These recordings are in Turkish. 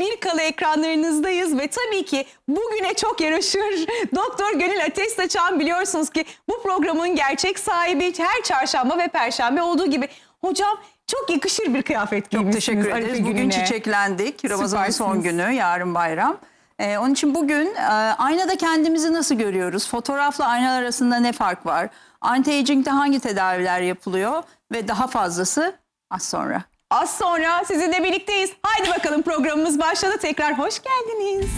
bir kalı ekranlarınızdayız ve tabii ki bugüne çok yaraşır. Doktor Gönül Ateş Saçan biliyorsunuz ki bu programın gerçek sahibi her çarşamba ve perşembe olduğu gibi. Hocam çok yakışır bir kıyafet Çok giymişsiniz teşekkür Arife ederiz. Bugün gününe. çiçeklendik. Ramazan'ın son günü, yarın bayram. Ee, onun için bugün e, aynada kendimizi nasıl görüyoruz? Fotoğrafla ayna arasında ne fark var? Anti-aging'de hangi tedaviler yapılıyor? Ve daha fazlası az sonra. Az sonra sizinle birlikteyiz. Haydi bakalım programımız başladı. Tekrar hoş geldiniz.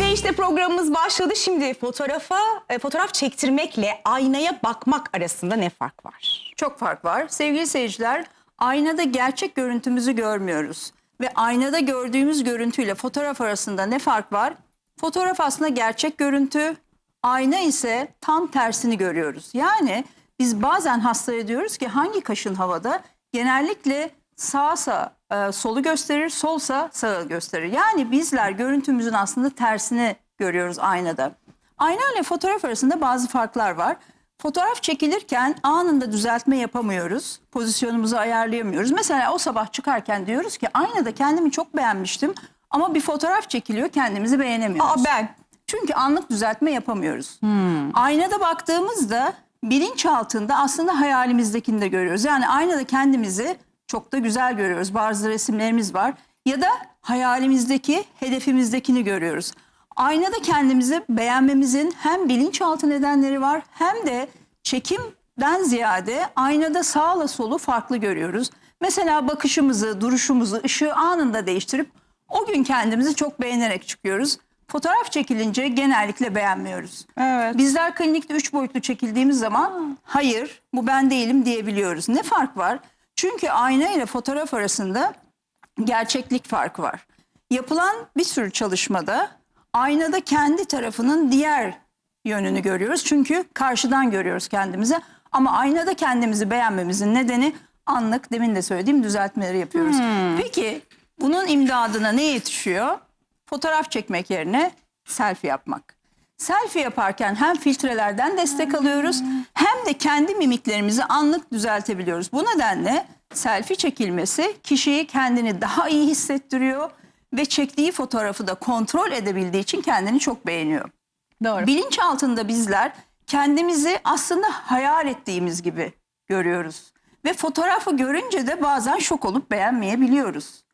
Ve işte programımız başladı. Şimdi fotoğrafa, e, fotoğraf çektirmekle aynaya bakmak arasında ne fark var? Çok fark var. Sevgili seyirciler, aynada gerçek görüntümüzü görmüyoruz. Ve aynada gördüğümüz görüntüyle fotoğraf arasında ne fark var? Fotoğraf aslında gerçek görüntü, ayna ise tam tersini görüyoruz. Yani biz bazen hastaya diyoruz ki hangi kaşın havada? Genellikle sağsa e, solu gösterir, solsa sağı gösterir. Yani bizler görüntümüzün aslında tersini görüyoruz aynada. Ayna ile fotoğraf arasında bazı farklar var. Fotoğraf çekilirken anında düzeltme yapamıyoruz. Pozisyonumuzu ayarlayamıyoruz. Mesela o sabah çıkarken diyoruz ki aynada kendimi çok beğenmiştim ama bir fotoğraf çekiliyor kendimizi beğenemiyoruz. Aa ben. Çünkü anlık düzeltme yapamıyoruz. Aynada baktığımızda bilinç altında aslında hayalimizdekini de görüyoruz. Yani aynada kendimizi çok da güzel görüyoruz. Bazı resimlerimiz var. Ya da hayalimizdeki, hedefimizdekini görüyoruz. Aynada kendimizi beğenmemizin hem bilinçaltı nedenleri var hem de çekimden ziyade aynada sağla solu farklı görüyoruz. Mesela bakışımızı, duruşumuzu, ışığı anında değiştirip o gün kendimizi çok beğenerek çıkıyoruz. Fotoğraf çekilince genellikle beğenmiyoruz. Evet. Bizler klinikte üç boyutlu çekildiğimiz zaman hayır bu ben değilim diyebiliyoruz. Ne fark var? Çünkü ayna ile fotoğraf arasında gerçeklik farkı var. Yapılan bir sürü çalışmada aynada kendi tarafının diğer yönünü görüyoruz. Çünkü karşıdan görüyoruz kendimizi. Ama aynada kendimizi beğenmemizin nedeni anlık demin de söylediğim düzeltmeleri yapıyoruz. Peki bunun imdadına ne yetişiyor? Fotoğraf çekmek yerine selfie yapmak. Selfie yaparken hem filtrelerden destek alıyoruz hem de kendi mimiklerimizi anlık düzeltebiliyoruz. Bu nedenle selfie çekilmesi kişiyi kendini daha iyi hissettiriyor ve çektiği fotoğrafı da kontrol edebildiği için kendini çok beğeniyor. Doğru. Bilinç altında bizler kendimizi aslında hayal ettiğimiz gibi görüyoruz. Ve fotoğrafı görünce de bazen şok olup beğenmeyebiliyoruz.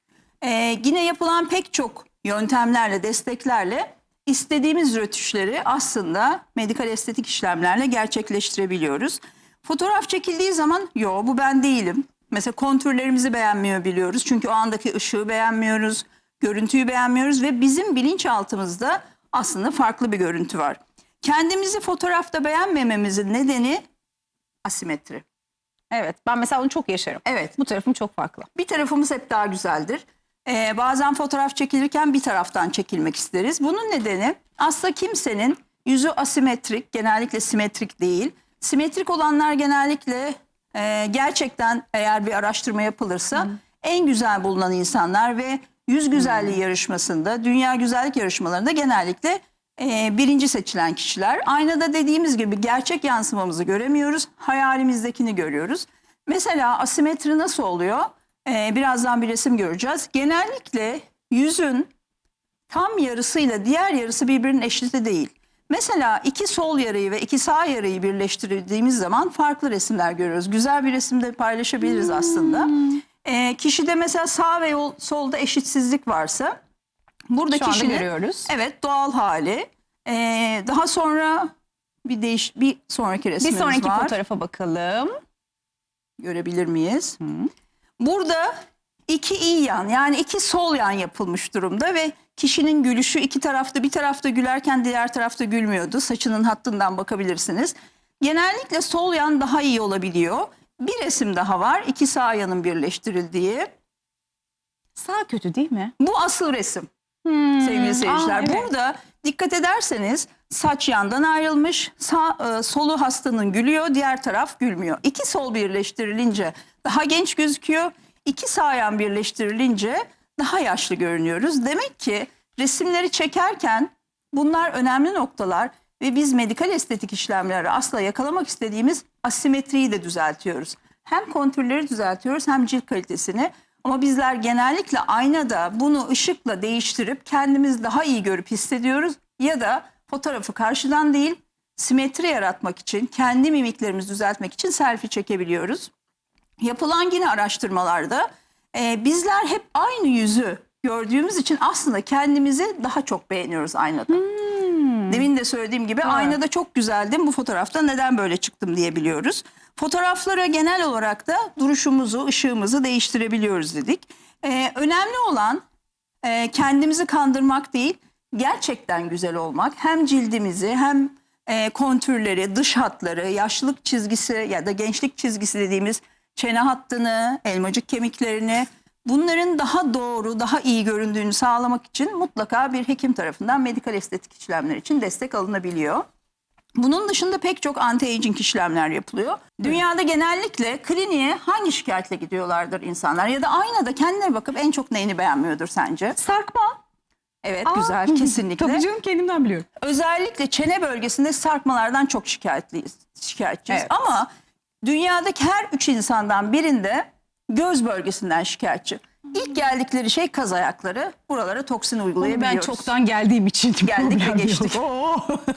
Ee, yine yapılan pek çok yöntemlerle, desteklerle istediğimiz rötuşları aslında medikal estetik işlemlerle gerçekleştirebiliyoruz. Fotoğraf çekildiği zaman yo bu ben değilim. Mesela kontürlerimizi beğenmiyor biliyoruz. Çünkü o andaki ışığı beğenmiyoruz, görüntüyü beğenmiyoruz ve bizim bilinçaltımızda aslında farklı bir görüntü var. Kendimizi fotoğrafta beğenmememizin nedeni asimetri. Evet. Ben mesela onu çok yaşarım. Evet. Bu tarafım çok farklı. Bir tarafımız hep daha güzeldir. Ee, bazen fotoğraf çekilirken bir taraftan çekilmek isteriz. Bunun nedeni aslında kimsenin yüzü asimetrik, genellikle simetrik değil. Simetrik olanlar genellikle e, gerçekten eğer bir araştırma yapılırsa en güzel bulunan insanlar ve yüz güzelliği yarışmasında, dünya güzellik yarışmalarında genellikle e, birinci seçilen kişiler. Aynada dediğimiz gibi gerçek yansımamızı göremiyoruz, hayalimizdekini görüyoruz. Mesela asimetri nasıl oluyor? Ee, birazdan bir resim göreceğiz. Genellikle yüzün tam yarısıyla diğer yarısı birbirinin eşiti değil. Mesela iki sol yarıyı ve iki sağ yarıyı birleştirdiğimiz zaman farklı resimler görüyoruz. Güzel bir resimde paylaşabiliriz aslında. Ee, kişide mesela sağ ve yol, solda eşitsizlik varsa burada Şu kişinin görüyoruz. evet doğal hali. Ee, daha sonra bir değiş bir sonraki Bir resmimiz sonraki var. fotoğrafa bakalım. görebilir miyiz? Burada iki iyi yan yani iki sol yan yapılmış durumda ve kişinin gülüşü iki tarafta bir tarafta gülerken diğer tarafta gülmüyordu. Saçının hattından bakabilirsiniz. Genellikle sol yan daha iyi olabiliyor. Bir resim daha var. iki sağ yanın birleştirildiği. Sağ kötü değil mi? Bu asıl resim Hmm. sevgili seyirciler. Aa, evet. Burada dikkat ederseniz saç yandan ayrılmış. Sağ, e, solu hastanın gülüyor, diğer taraf gülmüyor. İki sol birleştirilince daha genç gözüküyor. İki sağ yan birleştirilince daha yaşlı görünüyoruz. Demek ki resimleri çekerken bunlar önemli noktalar ve biz medikal estetik işlemleri asla yakalamak istediğimiz asimetriyi de düzeltiyoruz. Hem kontürleri düzeltiyoruz hem cilt kalitesini. Ama bizler genellikle aynada bunu ışıkla değiştirip kendimiz daha iyi görüp hissediyoruz ya da fotoğrafı karşıdan değil simetri yaratmak için, kendi mimiklerimizi düzeltmek için selfie çekebiliyoruz. Yapılan yine araştırmalarda e, bizler hep aynı yüzü gördüğümüz için aslında kendimizi daha çok beğeniyoruz aynada. Demin de söylediğim gibi aynada çok güzeldim bu fotoğrafta neden böyle çıktım diyebiliyoruz. Fotoğraflara genel olarak da duruşumuzu, ışığımızı değiştirebiliyoruz dedik. E, önemli olan e, kendimizi kandırmak değil, gerçekten güzel olmak. Hem cildimizi hem e, kontürleri, dış hatları, yaşlılık çizgisi ya da gençlik çizgisi dediğimiz çene hattını, elmacık kemiklerini bunların daha doğru, daha iyi göründüğünü sağlamak için mutlaka bir hekim tarafından medikal estetik işlemler için destek alınabiliyor. Bunun dışında pek çok anti-aging işlemler yapılıyor. Dünyada genellikle kliniğe hangi şikayetle gidiyorlardır insanlar ya da aynada kendine bakıp en çok neyini beğenmiyordur sence? Sarkma. Evet Aa, güzel kesinlikle. Tabii canım kendimden biliyorum. Özellikle çene bölgesinde sarkmalardan çok şikayetliyiz, şikayetçiyiz. Evet. Ama dünyadaki her üç insandan birinde göz bölgesinden şikayetçi. İlk geldikleri şey kaz ayakları. Buralara toksin Ben uygulayabiliyoruz. çoktan geldiğim için Geldik ve geçtik.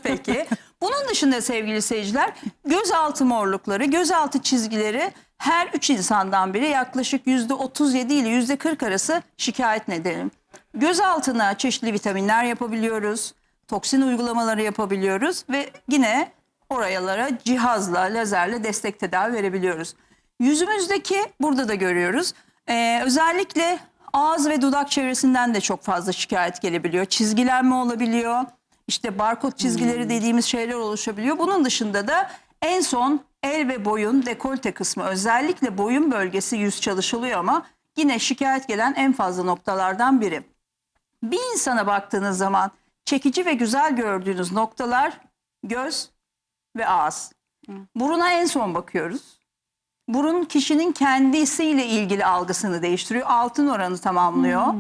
Peki. Bunun dışında sevgili seyirciler gözaltı morlukları, gözaltı çizgileri her üç insandan biri yaklaşık yüzde 37 ile yüzde 40 arası şikayet nedeni. Gözaltına çeşitli vitaminler yapabiliyoruz, toksin uygulamaları yapabiliyoruz ve yine orayalara cihazla, lazerle destek tedavi verebiliyoruz. Yüzümüzdeki burada da görüyoruz. Ee, özellikle ağız ve dudak çevresinden de çok fazla şikayet gelebiliyor. Çizgilenme olabiliyor. İşte barkod çizgileri dediğimiz şeyler oluşabiliyor. Bunun dışında da en son el ve boyun dekolte kısmı özellikle boyun bölgesi yüz çalışılıyor ama yine şikayet gelen en fazla noktalardan biri. Bir insana baktığınız zaman çekici ve güzel gördüğünüz noktalar göz ve ağız. Buruna en son bakıyoruz. Burun kişinin kendisiyle ilgili algısını değiştiriyor. Altın oranı tamamlıyor.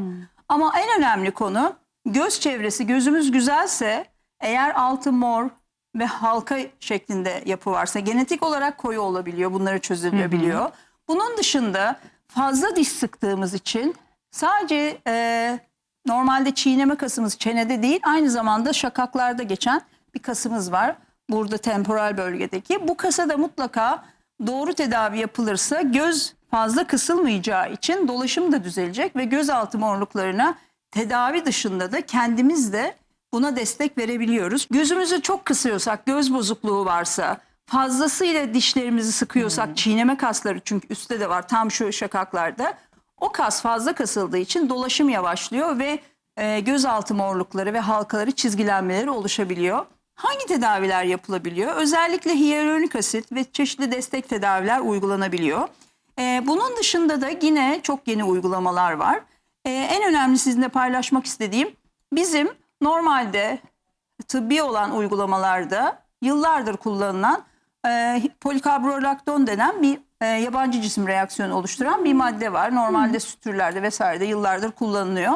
Ama en önemli konu göz çevresi gözümüz güzelse eğer altı mor ve halka şeklinde yapı varsa genetik olarak koyu olabiliyor. Bunları çözülebiliyor. Bunun dışında fazla diş sıktığımız için sadece e, normalde çiğneme kasımız çenede değil aynı zamanda şakaklarda geçen bir kasımız var. Burada temporal bölgedeki. Bu kasa da mutlaka doğru tedavi yapılırsa göz fazla kısılmayacağı için dolaşım da düzelecek ve gözaltı morluklarına tedavi dışında da kendimiz de buna destek verebiliyoruz. Gözümüzü çok kısıyorsak, göz bozukluğu varsa, fazlasıyla dişlerimizi sıkıyorsak, çiğneme kasları çünkü üstte de var tam şu şakaklarda. O kas fazla kasıldığı için dolaşım yavaşlıyor ve e, gözaltı morlukları ve halkaları çizgilenmeleri oluşabiliyor. Hangi tedaviler yapılabiliyor? Özellikle hyaluronik asit ve çeşitli destek tedaviler uygulanabiliyor. E, bunun dışında da yine çok yeni uygulamalar var. E, en önemli sizinle paylaşmak istediğim bizim normalde tıbbi olan uygulamalarda yıllardır kullanılan e, polikabrolakton denen bir e, yabancı cisim reaksiyonu oluşturan bir madde var. Normalde sütürlerde vesairede yıllardır kullanılıyor.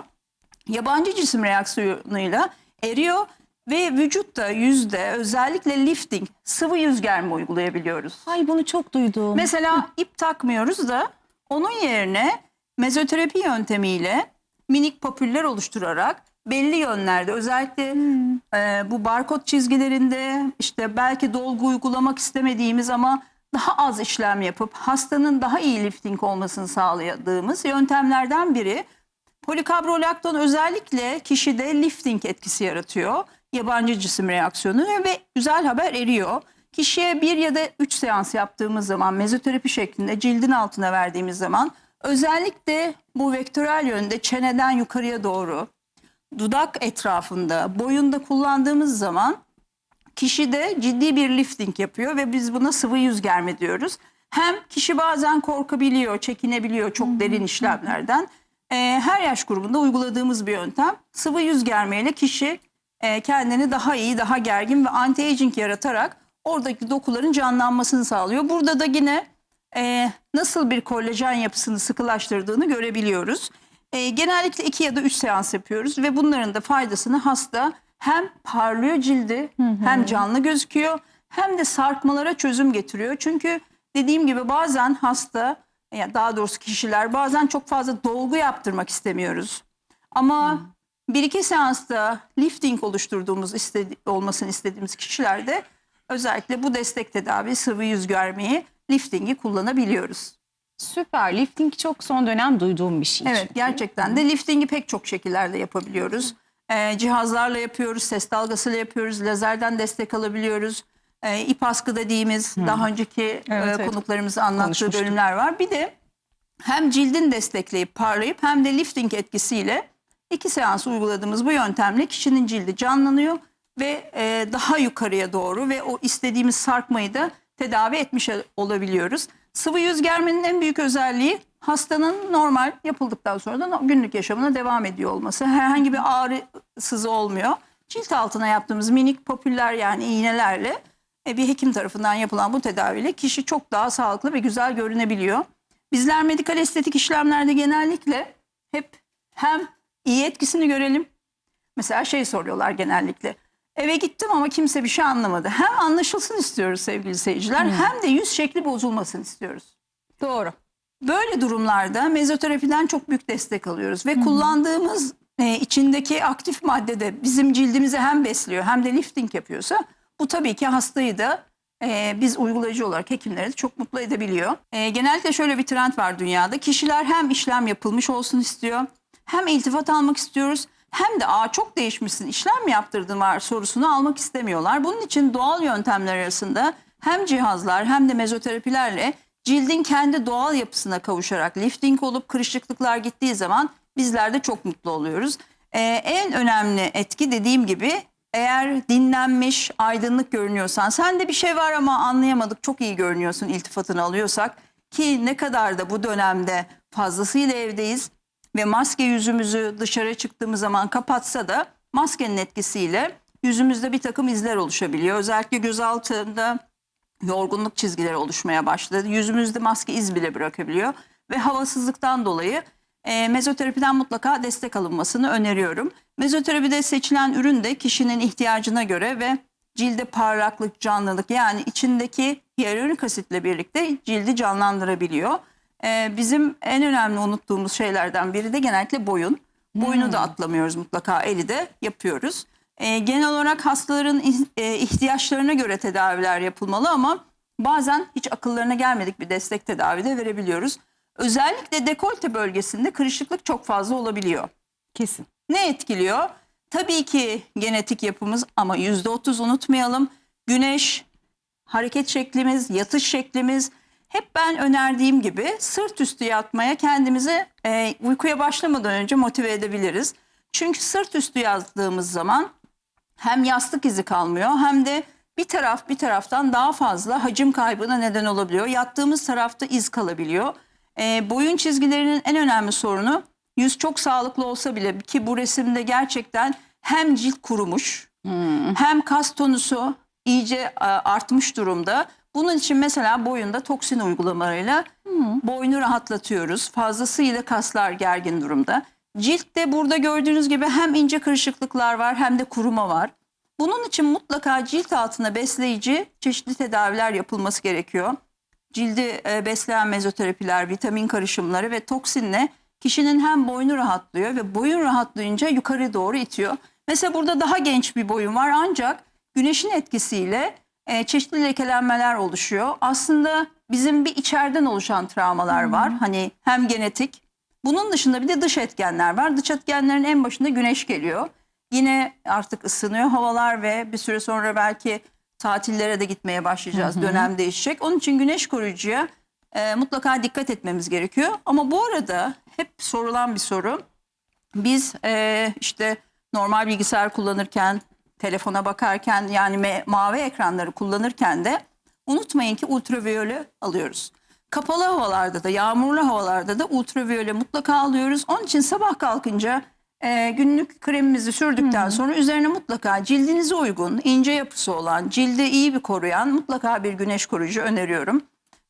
Yabancı cisim reaksiyonuyla eriyor ve vücutta yüzde özellikle lifting sıvı yüz germe uygulayabiliyoruz. Ay bunu çok duydum. Mesela ip takmıyoruz da onun yerine mezoterapi yöntemiyle minik papüller oluşturarak belli yönlerde özellikle e, bu barkod çizgilerinde işte belki dolgu uygulamak istemediğimiz ama daha az işlem yapıp hastanın daha iyi lifting olmasını sağladığımız yöntemlerden biri. Polikabrolakton özellikle kişide lifting etkisi yaratıyor. Yabancı cisim reaksiyonu ve güzel haber eriyor. Kişiye bir ya da üç seans yaptığımız zaman mezoterapi şeklinde cildin altına verdiğimiz zaman özellikle bu vektörel yönde çeneden yukarıya doğru dudak etrafında boyunda kullandığımız zaman kişide ciddi bir lifting yapıyor ve biz buna sıvı yüz germe diyoruz. Hem kişi bazen korkabiliyor, çekinebiliyor çok derin işlemlerden. Ee, her yaş grubunda uyguladığımız bir yöntem. Sıvı yüz germeyle kişi e, kendini daha iyi, daha gergin ve anti-aging yaratarak oradaki dokuların canlanmasını sağlıyor. Burada da yine e, nasıl bir kolajen yapısını sıkılaştırdığını görebiliyoruz. E, genellikle iki ya da üç seans yapıyoruz ve bunların da faydasını hasta hem parlıyor cildi hem canlı gözüküyor hem de sarkmalara çözüm getiriyor. Çünkü dediğim gibi bazen hasta ya daha doğrusu kişiler bazen çok fazla dolgu yaptırmak istemiyoruz. Ama bir iki seansta lifting oluşturduğumuz istedi, olmasını istediğimiz kişilerde özellikle bu destek tedavi sıvı yüz görmeyi liftingi kullanabiliyoruz. Süper. Lifting çok son dönem duyduğum bir şey. Evet çünkü. gerçekten de liftingi pek çok şekillerde yapabiliyoruz. Ee, cihazlarla yapıyoruz, ses dalgasıyla yapıyoruz, lazerden destek alabiliyoruz. Ee, ip askı dediğimiz daha önceki Evet, e, evet. konuklarımızın anlattığı bölümler var. Bir de hem cildin destekleyip parlayıp hem de lifting etkisiyle iki seans uyguladığımız bu yöntemle kişinin cildi canlanıyor ve e, daha yukarıya doğru ve o istediğimiz sarkmayı da tedavi etmiş olabiliyoruz. Sıvı yüz germenin en büyük özelliği hastanın normal yapıldıktan sonra da günlük yaşamına devam ediyor olması. Herhangi bir ağrı sızı olmuyor. Cilt altına yaptığımız minik popüller yani iğnelerle e, bir hekim tarafından yapılan bu tedaviyle kişi çok daha sağlıklı ve güzel görünebiliyor. Bizler medikal estetik işlemlerde genellikle hep hem iyi etkisini görelim. Mesela şey soruyorlar genellikle. Eve gittim ama kimse bir şey anlamadı. Hem anlaşılsın istiyoruz sevgili seyirciler hem de yüz şekli bozulmasın istiyoruz. Doğru. Böyle durumlarda mezoterapiden çok büyük destek alıyoruz ve kullandığımız e, içindeki aktif madde de bizim cildimizi hem besliyor hem de lifting yapıyorsa bu tabii ki hastayı da e, biz uygulayıcı olarak hekimleri de çok mutlu edebiliyor. E, genellikle şöyle bir trend var dünyada. Kişiler hem işlem yapılmış olsun istiyor hem iltifat almak istiyoruz hem de aa çok değişmişsin işlem mi yaptırdın var sorusunu almak istemiyorlar. Bunun için doğal yöntemler arasında hem cihazlar hem de mezoterapilerle cildin kendi doğal yapısına kavuşarak lifting olup kırışıklıklar gittiği zaman bizler de çok mutlu oluyoruz. Ee, en önemli etki dediğim gibi eğer dinlenmiş, aydınlık görünüyorsan, sende bir şey var ama anlayamadık, çok iyi görünüyorsun iltifatını alıyorsak ki ne kadar da bu dönemde fazlasıyla evdeyiz ve maske yüzümüzü dışarı çıktığımız zaman kapatsa da maskenin etkisiyle yüzümüzde bir takım izler oluşabiliyor. Özellikle göz altında yorgunluk çizgileri oluşmaya başladı. Yüzümüzde maske iz bile bırakabiliyor ve havasızlıktan dolayı e, mezoterapiden mutlaka destek alınmasını öneriyorum. Mezoterapide seçilen ürün de kişinin ihtiyacına göre ve cilde parlaklık, canlılık yani içindeki hyaluronik asitle birlikte cildi canlandırabiliyor. E, bizim en önemli unuttuğumuz şeylerden biri de genellikle boyun. Boyunu da atlamıyoruz mutlaka eli de yapıyoruz. E, genel olarak hastaların e, ihtiyaçlarına göre tedaviler yapılmalı ama bazen hiç akıllarına gelmedik bir destek tedavi de verebiliyoruz. Özellikle dekolte bölgesinde kırışıklık çok fazla olabiliyor. Kesin. Ne etkiliyor? Tabii ki genetik yapımız ama yüzde otuz unutmayalım. Güneş, hareket şeklimiz, yatış şeklimiz. Hep ben önerdiğim gibi sırt üstü yatmaya kendimizi e, uykuya başlamadan önce motive edebiliriz. Çünkü sırt üstü yattığımız zaman hem yastık izi kalmıyor hem de bir taraf bir taraftan daha fazla hacim kaybına neden olabiliyor. Yattığımız tarafta iz kalabiliyor. Ee, boyun çizgilerinin en önemli sorunu yüz çok sağlıklı olsa bile ki bu resimde gerçekten hem cilt kurumuş hem kas tonusu iyice e, artmış durumda. Bunun için mesela boyunda toksin uygulamalarıyla boynu rahatlatıyoruz. Fazlasıyla kaslar gergin durumda. Ciltte burada gördüğünüz gibi hem ince kırışıklıklar var hem de kuruma var. Bunun için mutlaka cilt altına besleyici çeşitli tedaviler yapılması gerekiyor. Cildi e, besleyen mezoterapiler, vitamin karışımları ve toksinle kişinin hem boynu rahatlıyor ve boyun rahatlayınca yukarı doğru itiyor. Mesela burada daha genç bir boyun var ancak güneşin etkisiyle e, çeşitli lekelenmeler oluşuyor. Aslında bizim bir içeriden oluşan travmalar var. Hani hem genetik bunun dışında bir de dış etkenler var. Dış etkenlerin en başında güneş geliyor. Yine artık ısınıyor havalar ve bir süre sonra belki tatillere de gitmeye başlayacağız. Dönem değişecek. Onun için güneş koruyucuya e, mutlaka dikkat etmemiz gerekiyor. Ama bu arada hep sorulan bir soru. Biz e, işte normal bilgisayar kullanırken, telefona bakarken yani mavi ekranları kullanırken de unutmayın ki ultraviyole alıyoruz. Kapalı havalarda da, yağmurlu havalarda da ultraviyole mutlaka alıyoruz. Onun için sabah kalkınca e, günlük kremimizi sürdükten sonra üzerine mutlaka cildinize uygun, ince yapısı olan, cildi iyi bir koruyan mutlaka bir güneş koruyucu öneriyorum.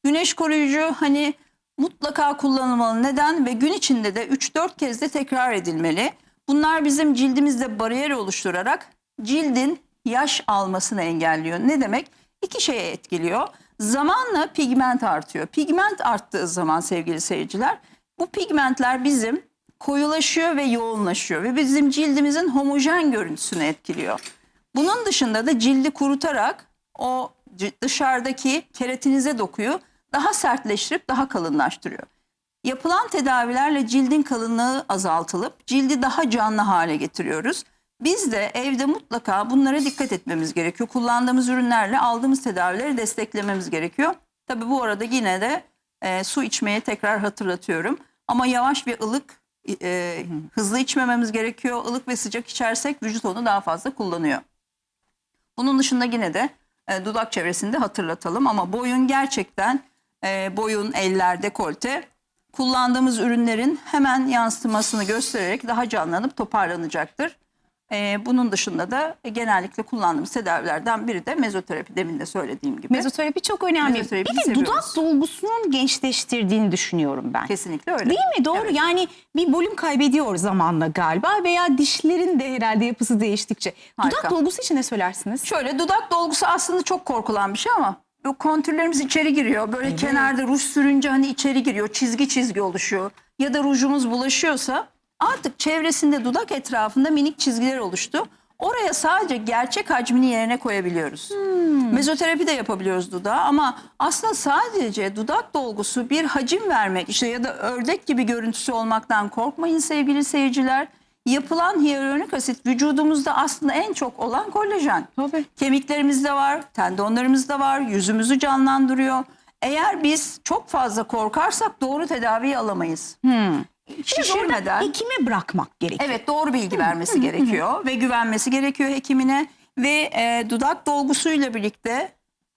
Güneş koruyucu hani mutlaka kullanılmalı. Neden? Ve gün içinde de 3-4 kez de tekrar edilmeli. Bunlar bizim cildimizde bariyer oluşturarak cildin yaş almasını engelliyor. Ne demek? İki şeye etkiliyor. Zamanla pigment artıyor. Pigment arttığı zaman sevgili seyirciler bu pigmentler bizim koyulaşıyor ve yoğunlaşıyor ve bizim cildimizin homojen görüntüsünü etkiliyor. Bunun dışında da cildi kurutarak o dışarıdaki keratinize dokuyu daha sertleştirip daha kalınlaştırıyor. Yapılan tedavilerle cildin kalınlığı azaltılıp cildi daha canlı hale getiriyoruz. Biz de evde mutlaka bunlara dikkat etmemiz gerekiyor. Kullandığımız ürünlerle aldığımız tedavileri desteklememiz gerekiyor. Tabii bu arada yine de e, su içmeyi tekrar hatırlatıyorum. Ama yavaş ve ılık, e, hızlı içmememiz gerekiyor. Ilık ve sıcak içersek vücut onu daha fazla kullanıyor. Bunun dışında yine de e, dudak çevresinde hatırlatalım ama boyun gerçekten e, boyun, eller, dekolte kullandığımız ürünlerin hemen yansımasını göstererek daha canlanıp toparlanacaktır. E, bunun dışında da e, genellikle kullandığımız tedavilerden biri de mezoterapi demin de söylediğim gibi. Mezoterapi çok önemli. Mezoterapiyi bir de seviyoruz. dudak dolgusunun gençleştirdiğini düşünüyorum ben. Kesinlikle öyle. Değil mi? Doğru. Evet. Yani bir volüm kaybediyor zamanla galiba veya dişlerin de herhalde yapısı değiştikçe. Dudak Harika. dolgusu için ne söylersiniz? Şöyle dudak dolgusu aslında çok korkulan bir şey ama bu kontürlerimiz içeri giriyor. Böyle kenarda ruj sürünce hani içeri giriyor. Çizgi çizgi oluşuyor. Ya da rujumuz bulaşıyorsa artık çevresinde dudak etrafında minik çizgiler oluştu. Oraya sadece gerçek hacmini yerine koyabiliyoruz. Mezoterapi de yapabiliyoruz dudağa ama aslında sadece dudak dolgusu bir hacim vermek işte ya da ördek gibi görüntüsü olmaktan korkmayın sevgili seyirciler. Yapılan hyaluronik asit vücudumuzda aslında en çok olan kolajen. Tabii. Kemiklerimizde var, tendonlarımızda var, yüzümüzü canlandırıyor. Eğer biz çok fazla korkarsak doğru tedaviyi alamayız. Biraz Şişirmeden. hekime bırakmak gerekiyor. Evet doğru bilgi vermesi gerekiyor ve güvenmesi gerekiyor hekimine. Ve e, dudak dolgusuyla birlikte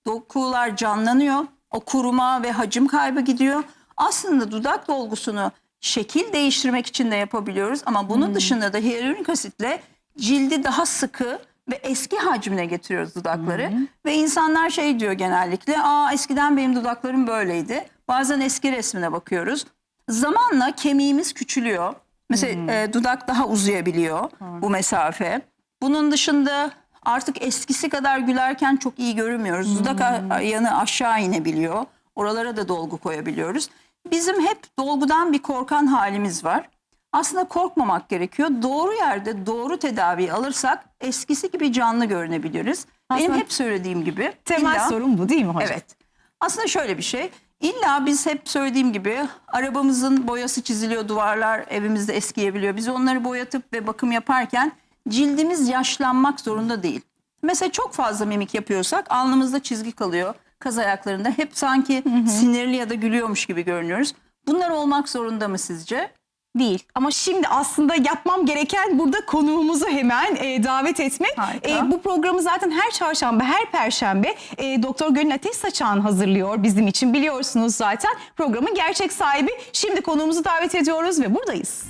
dokular canlanıyor. O kuruma ve hacim kaybı gidiyor. Aslında dudak dolgusunu şekil değiştirmek için de yapabiliyoruz. Ama bunun dışında da hyaluronik asitle cildi daha sıkı ve eski hacmine getiriyoruz dudakları. Ve insanlar şey diyor genellikle aa eskiden benim dudaklarım böyleydi. Bazen eski resmine bakıyoruz. Zamanla kemiğimiz küçülüyor. Mesela e, dudak daha uzayabiliyor bu mesafe. Bunun dışında artık eskisi kadar gülerken çok iyi görünmüyoruz. Dudak a- yanı aşağı inebiliyor. Oralara da dolgu koyabiliyoruz. Bizim hep dolgudan bir korkan halimiz var. Aslında korkmamak gerekiyor. Doğru yerde doğru tedavi alırsak eskisi gibi canlı görünebiliriz. Benim Aslında hep söylediğim gibi. Temel illa- sorun bu değil mi hocam? Evet. Aslında şöyle bir şey. İlla biz hep söylediğim gibi arabamızın boyası çiziliyor, duvarlar evimizde eskiyebiliyor. Biz onları boyatıp ve bakım yaparken cildimiz yaşlanmak zorunda değil. Mesela çok fazla mimik yapıyorsak alnımızda çizgi kalıyor. Kaz ayaklarında hep sanki sinirli ya da gülüyormuş gibi görünüyoruz. Bunlar olmak zorunda mı sizce? Değil. Ama şimdi aslında yapmam gereken burada konuğumuzu hemen e, davet etmek. Harika. E, bu programı zaten her çarşamba, her perşembe e, Doktor Gönül Ateş Saçan hazırlıyor bizim için. Biliyorsunuz zaten programın gerçek sahibi. Şimdi konuğumuzu davet ediyoruz ve buradayız.